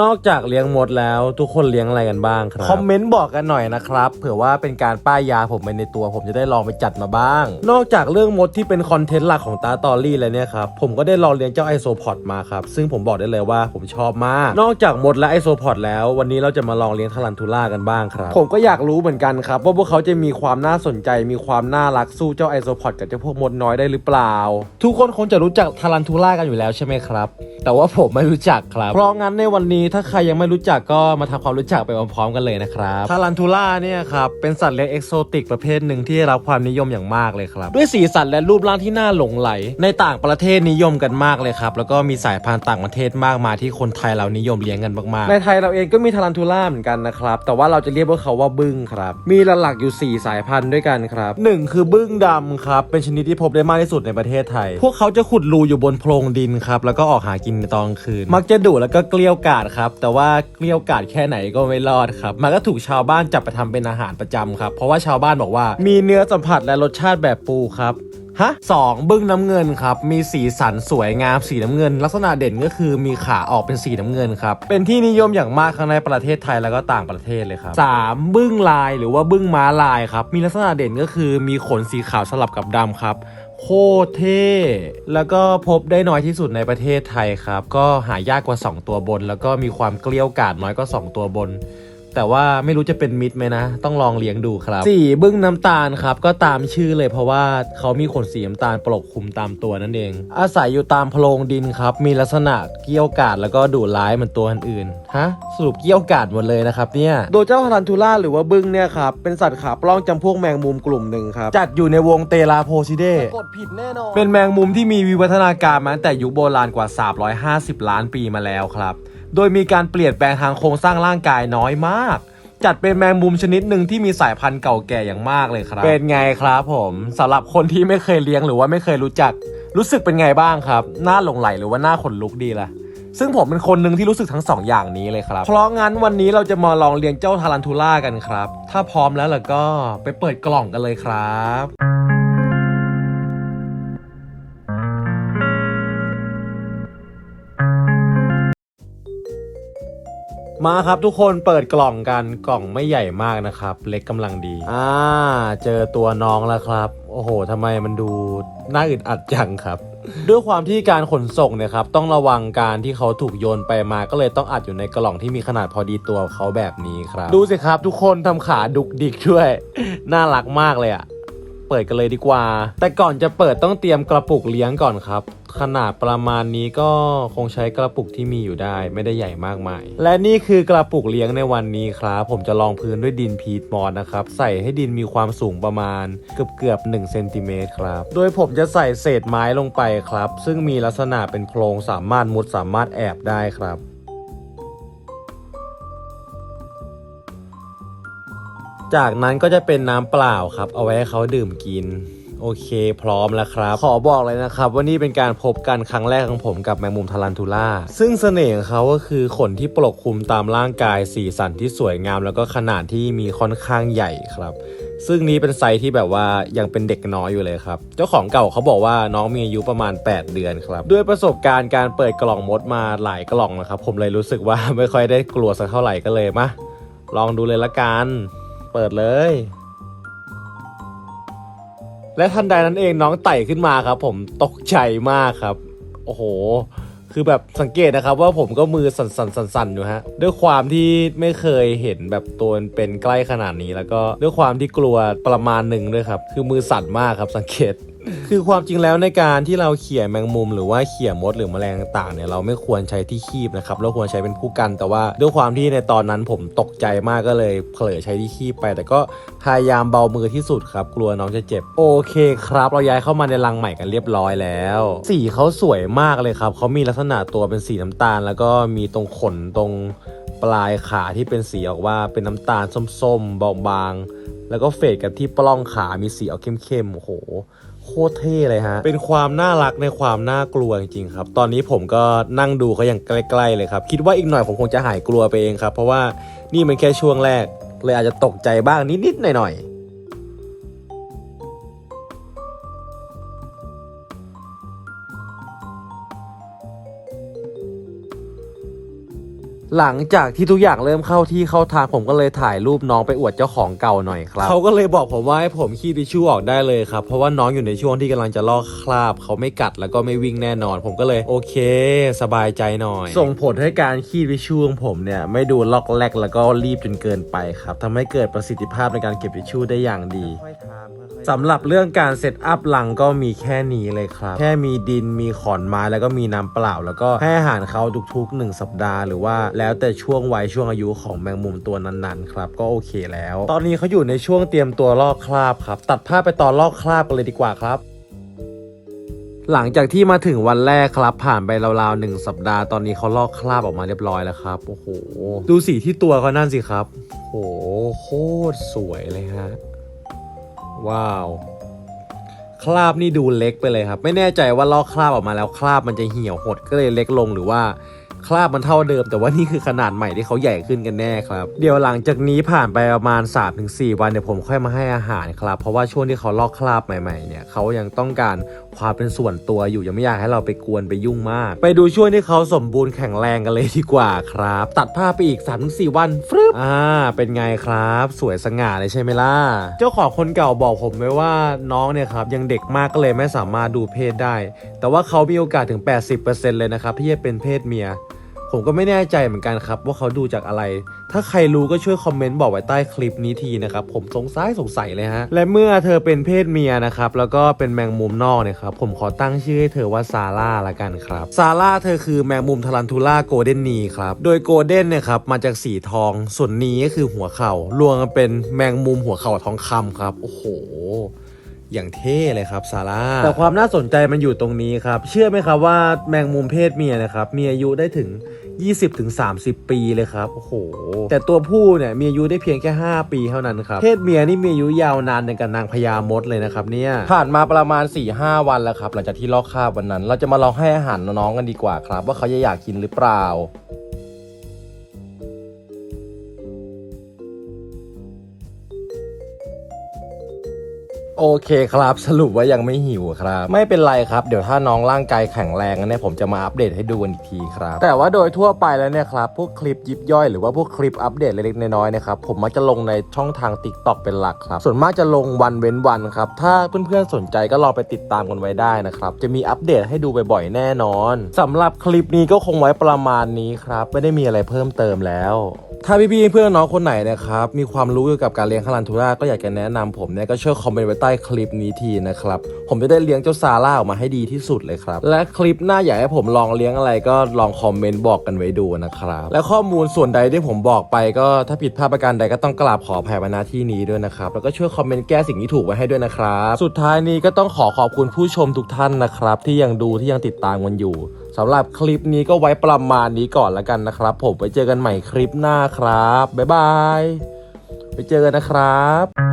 นอกจากเลี้ยงมดแล้วทุกคนเลี้ยงอะไรกันบ้างครับ คอมเมนต์บอกกันหน่อยนะครับ เผื่อว่าเป็นการป้ายยาผมไปในตัว ผมจะได้ลองไปจัดมาบ้าง นอกจากเรื่องมดที่เป็นคอนเทนต์หลักของตาตอรี่แล้วเนี่ยครับ ผมก็ได้ลองเลี้ยงเจ้าไอโซพอดมาครับ ซึ่งผมบอกได้เลยว่าผมชอบมาก นอกจากมดและไอโซพอดแล้ว วันนี้เราจะมาลองเลี้ยงทารันทูล่ากันบ้างครับ ผมก็อยากรู้เหมือนกันครับว่าพวกเขาจะมีความน่าสนใจมีความน่ารักสู้เจ้าไอโซพอดกับเจ้าพวกมดน้อยได้หรือเปล่า ทุกคนคงจะรู้จักทารันทูล่ากันอยู่แล้วใช่ไหมครับ แต่ว่าผมไม่รู้จักครับ เพราะงั้นในวันนี้ถ้าใครยังไม่รู้จักก็มาทำความรู้จักไปพร้อมๆกันเลยนะครับทารันทูล่าเนี่ยครับเป็นสัตว์เลี้ยงเอกโซติกประเภทหนึ่งที่ได้รับความนิยมอย่างมากเลยครับด้วยสีสันและรูปร่างที่น่าหลงไหล ในต่างประเทศนิยมกันมากเลยครับแล้วก็มีสายพันธุ์ต่างประเทศมากมายที่คนไทยเรานิยมเลี้ยงกันมากๆ ในไทยเราเองก็มีทารันทูล่าเหมือนกันนะครับแต่ว่าเราจะเรียกพวกเขาว่าบึ้งครับมีหลักๆอยู่ 4 สายพันธุ์ด้วยกันครับหนึ่งคือบึ้งดำครับเป็นชนิดที่พบได้มากที่สุดในประเทศไทย พวกเขาจะขุดรูอยู่บนโพรงดินครับแล้วก็ออกหากินในตอนกลางคืน มักจะดุแล้วก็เกลี้ยวกราดครับ แต่ว่าเกลี้ยวกาดแค่ไหนก็ไม่รอดครับ มันก็ถูกชาวบ้านจับไปทำเป็นอาหารประจำครับ เพราะว่าชาวบ้านบอกว่า มีเนื้อสัมผัสและรสชาติแบบปูครับฮะสองบึ้งน้ำเงินครับ มีสีสันสวยงามสีน้ำเงิน ลักษณะเด่นก็คือมีขาออกเป็นสีน้ำเงินครับ เป็นที่นิยมอย่างมากทั้งในประเทศไทยแล้วก็ต่างประเทศเลยครับสามบึ้งลายหรือว่าบึ้งม้าลายครับ มีลักษณะเด่นก็คือมีขนสีขาวสลับกับดำครับ โคตรเท่แล้วก็พบได้น้อยที่สุดในประเทศไทยครับ ก็หายากกว่า 2 ตัวบน แล้วก็มีความเกลี้ยวกล่อมน้อยกว่า2ตัวบน แต่ว่าไม่รู้จะเป็นมิตรไหมนะ ต้องลองเลี้ยงดูครับ 4. บึ้งน้ำตาลครับ ก็ตามชื่อเลยเพราะว่าเขามีขนสีน้ำตาลปกคลุมตามตัวนั่นเอง อาศัยอยู่ตามโพรงดินครับ มีลักษณะเกี้ยวกาดแล้วก็ดุร้ายเหมือนตัวอื่นๆฮะสรุปเกี้ยวกาดหมดเลยนะครับเนี่ยโดยเจ้าทารันทูล่าหรือว่าบึ้งเนี่ยครับเป็นสัตว์ขาปล้องจำพวกแมงมุมกลุ่มหนึ่งครับจัดอยู่ในวงเตลาโพซิเดกดผิดแน่นอนเป็นแมงมุมที่มีวิวัฒนาการมาตั้งแต่ยุคโบราณกว่า 350 ล้านปีมาแล้วครับ โดยมีการเปลี่ยนแปลงทางโครงสร้างร่างกายน้อยมาก จัดเป็นแมงมุมชนิดหนึ่งที่มีสายพันธุ์เก่าแก่อย่างมากเลยครับ เป็นไงครับผมสำหรับคนที่ไม่เคยเลี้ยงหรือว่าไม่เคยรู้จัก รู้สึกเป็นไงบ้างครับหน้าหลงไหลหรือว่าหน้าขนลุกดีล่ะซึ่งผมเป็นคนหนึ่งที่รู้สึกทั้งสองอย่างนี้เลยครับ เพราะงั้นวันนี้เราจะมาลองเลี้ยงเจ้าทารันทูล่ากันครับ ถ้าพร้อมแล้วล่ะก็ไปเปิดกล่องกันเลยครับ มาครับทุกคนเปิดกล่องกันกล่องไม่ใหญ่มากนะครับ เล็กกำลังดี อ่า เจอตัวน้องแล้วครับ โอ้โหทำไมมันดูน่าอึดอัดจังครับ ด้วยความที่การขนส่งเนี่ยครับต้องระวังการที่เขาถูกโยนไปมาก็เลยต้องอัดอยู่ในกล่องที่มีขนาดพอดีตัวเขาแบบนี้ครับ ดูสิครับทุกคนทำขาดุกดิกด้วย น่ารักมากเลยอะ เปิดกันเลยดีกว่า แต่ก่อนจะเปิดต้องเตรียมกระปุกเลี้ยงก่อนครับ ขนาดประมาณนี้ก็คงใช้กระปุกที่มีอยู่ได้ไม่ได้ใหญ่มากมาย และนี่คือกระปุกเลี้ยงในวันนี้ครับผมจะลองพื้นด้วยดินพีทมอสนะครับ ใส่ให้ดินมีความสูงประมาณเกือบเกือบ1เซนติเมตรครับ โดยผมจะใส่เศษไม้ลงไปครับ ซึ่งมีลักษณะเป็นโพรงสามารถมุดสามารถแอบได้ครับ จากนั้นก็จะเป็นน้ำเปล่าครับ เอาไว้ให้เขาดื่มกิน โอเค พร้อมแล้วครับ ขอบอกเลยนะครับว่านี่เป็นการพบกันครั้งแรกของผมกับแมงมุมทารันทูล่า ซึ่งเสน่ห์ของเขาก็คือขนที่ปกคลุมตามร่างกายสีสันที่สวยงาม แล้วก็ขนาดที่มีค่อนข้างใหญ่ครับ ซึ่งนี้เป็นไซส์ที่แบบว่ายังเป็นเด็กน้อยอยู่เลยครับ เจ้าของเก่าเขาบอกว่าน้องมีอายุประมาณ 8 เดือนครับ ด้วยประสบการณ์การเปิดกล่องมดมาหลายกล่องนะครับ ผมเลยรู้สึกว่าไม่ค่อยได้กลัวสักเท่าไหร่ก็เลยมาลองดูเลยละกัน เปิดเลย และทันใดนั้นเองน้องไต่ขึ้นมาครับ ผมตกใจมากครับ โอ้โห คือแบบสังเกตนะครับ ว่าผมก็มือสั่นๆสั่นๆอยู่ฮะด้วยความที่ไม่เคยเห็นแบบตัวเป็นใกล้ขนาดนี้ แล้วก็ด้วยความที่กลัวประมาณหนึ่งด้วยครับ คือมือสั่นมากครับสังเกต คือความจริงแล้วในการที่เราเขี่ยแมงมุม หรือว่าเขี่ยมดหรือแมลงต่างๆเนี่ยเราไม่ควรใช้ที่คีบนะครับเราควรใช้เป็นผู้กันแต่ว่าด้วยความที่ในตอนนั้นผมตกใจมากก็เลยเผลอใช้ที่คีบไป แต่ก็พยายามเบามือที่สุดครับ กลัวน้องจะเจ็บโอเคครับ เราย้ายเข้ามาในรังใหม่กันเรียบร้อยแล้ว สีเขาสวยมากเลยครับเขามีลักษณะตัวเป็นสีน้ำตาล แล้วก็มีตรงขนตรงปลายขาที่เป็นสีออกว่าเป็นน้ำตาลส้มๆบางๆแล้วก็เฟดกับที่ปล้องขามีสีออกเข้มๆโอ้โห โคตรเท่เลยฮะ เป็นความน่ารักในความน่ากลัวจริงๆครับ ตอนนี้ผมก็นั่งดูเขาอย่างใกล้ๆเลยครับ คิดว่าอีกหน่อยผมคงจะหายกลัวไปเองครับ เพราะว่านี่มันแค่ช่วงแรก เลยอาจจะตกใจบ้างนิดๆหน่อยๆ หลังจากที่ทุกอย่างเริ่มเข้าที่เข้าทางผมก็เลยถ่ายรูปน้องไปอวดเจ้าของเก่าหน่อยครับเขาก็เลยบอกผมว่าให้ผมขี้ทิชชู่ออกได้เลยครับ เพราะว่าน้องอยู่ในช่วงที่กำลังจะลอกคราบ เขาไม่กัดแล้วก็ไม่วิ่งแน่นอน ผมก็เลยโอเค สบายใจหน่อย ส่งผลให้การขี้ทิชชู่ของผมเนี่ยไม่ดูลอกแลกแล้วก็รีบจนเกินไปครับทำให้เกิดประสิทธิภาพในการเก็บทิชชู่ได้อย่างดี สำหรับเรื่องการเซตอัพลังก็มีแค่นี้เลยครับ แค่มีดินมีขอนไม้แล้วก็มีน้ำเปล่า แล้วก็ให้อาหารเขาทุกๆ 1 สัปดาห์หรือว่าแล้วแต่ช่วงวัยช่วงอายุของแมงมุมตัวนั้นๆครับก็โอเคแล้ว ตอนนี้เขาอยู่ในช่วงเตรียมตัวลอกคราบครับตัดภาพไปตอนลอกคราบกันเลยดีกว่าครับหลังจากที่มาถึงวันแรกครับ ผ่านไปราวๆหนึ่งสัปดาห์ตอนนี้เขาลอกคราบออกมาเรียบร้อยแล้วครับ โอ้โห ดูสีที่ตัวเขานั่นสิครับ โอ้โห โคตรสวยเลยฮะ ว้าว คราบนี่ดูเล็กไปเลยครับ ไม่แน่ใจว่าลอกคราบออกมาแล้วคราบมันจะเหี่ยวหดก็เลยเล็กลงหรือว่า คราบมันเท่าเดิม แต่ว่านี่คือขนาดใหม่ที่เขาใหญ่ขึ้นกันแน่ครับ เดี๋ยวหลังจากนี้ผ่านไปประมาณ 3-4 วันเดี๋ยวผมค่อยมาให้อาหารครับ เพราะว่าช่วงที่เขาลอกคราบใหม่ๆเนี่ยเขายังต้องการความเป็นส่วนตัวอยู่ยังไม่อยากให้เราไปกวนไปยุ่งมาก ไปดูช่วงที่เขาสมบูรณ์แข็งแรงกันเลยดีกว่าครับ ตัดภาพไปอีก 3-4 วันฟรึบอ่าเป็นไงครับ สวยสง่าเลยใช่ไหมล่ะเจ้าของคนเก่าบอกผมไว้ว่าน้องเนี่ยครับยังเด็กมากก็เลยไม่สามารถดูเพศได้ แต่ว่าเขามีโอกาสถึง 80%เลยนะครับที่จะเป็นเพศเมีย ผมก็ไม่แน่ใจเหมือนกันครับ ว่าเขาดูจากอะไร ถ้าใครรู้ก็ช่วยคอมเมนต์บอกไว้ใต้คลิปนี้ทีนะครับ ผมสงสัยสงสัยเลยฮะ และเมื่อเธอเป็นเพศเมียนะครับ แล้วก็เป็นแมงมุมนอกเนี่ยครับ ผมขอตั้งชื่อให้เธอว่าซาร่าละกันครับ ซาร่าเธอคือแมงมุมทารันทูล่าโกลเด้นนีครับ โดยโกลเด้นเนี่ยครับมาจากสีทอง ส่วนนีก็คือหัวเข่ารวมกันเป็นแมงมุมหัวเข่าทองคำครับ โอ้โห อย่างเท่เลยครับซาร่าแต่ความน่าสนใจมันอยู่ตรงนี้ครับ เชื่อไหมครับว่าแมงมุมเพศเมียนะครับมีอายุได้ถึง 20-30 ปีเลยครับ โอ้โห แต่ตัวผู้เนี่ยมีอายุได้เพียงแค่ 5 ปีเท่านั้นครับเพศเมียนี่มีอายุยาวนานในกับนางพญามดเลยนะครับเนี่ยผ่านมาประมาณ 4-5 วันแล้วครับหลังจากที่ลอกคาบวันนั้น เราจะมาลองให้อาหารน้องๆกันดีกว่าครับ ว่าเขาจะอยากกินหรือเปล่า โอเคครับ สรุปว่ายังไม่หิวครับ ไม่เป็นไรครับ เดี๋ยวถ้าน้องร่างกายแข็งแรงเนี่ยผมจะมาอัปเดตให้ดูกันอีกทีครับ แต่ว่าโดยทั่วไปแล้วเนี่ยครับ พวกคลิปยิบย่อยหรือว่าพวกคลิปอัปเดตเล็กๆน้อยๆนะครับผมมักจะลงในช่องทาง t ิ k t o k เป็นหลักครับ ส่วนมากจะลงวันเว้นวันครับ ถ้าเพื่อนๆสนใจก็ลองไปติดตามกันไว้ได้นะครับ จะมีอัปเดตให้ดูบ่อยๆแน่นอนสำหรับคลิปนี้ก็คงไว้ประมาณนี้ครับ ไม่ได้มีอะไรเพิ่มเติมแล้ว ถ้าพี่ๆเพื่อนน้องคนไหนนะครับมีความรู้เกี่ยวกับการเลี้ยงคารันทูล่าก็อยากจะแนะนำผมเนี่ยก็ช่วยคอมเมนต์ไว้ใต้คลิปนี้ทีนะครับผมจะได้เลี้ยงเจ้าซาร่าออกมาให้ดีที่สุดเลยครับและคลิปหน้าอยากให้ผมลองเลี้ยงอะไรก็ลองคอมเมนต์บอกกันไว้ดูนะครับและข้อมูลส่วนใดที่ผมบอกไปก็ถ้าผิดพลาดประการใดก็ต้องกราบขออภัยมาณที่นี้ด้วยนะครับแล้วก็ช่วยคอมเมนต์แก้สิ่งที่ถูกไว้ให้ด้วยนะครับสุดท้ายนี้ก็ต้องขอขอบคุณผู้ชมทุกท่านนะครับ ที่ยังดูที่ยังติดตามกันอยู่สำหรับคลิปนี้ก็ไว้ประมาณนี้ก่อนแล้วกันนะครับ ผมไปเจอกันใหม่คลิปหน้าครับ บ๊ายบาย ไปเจอกันนะครับ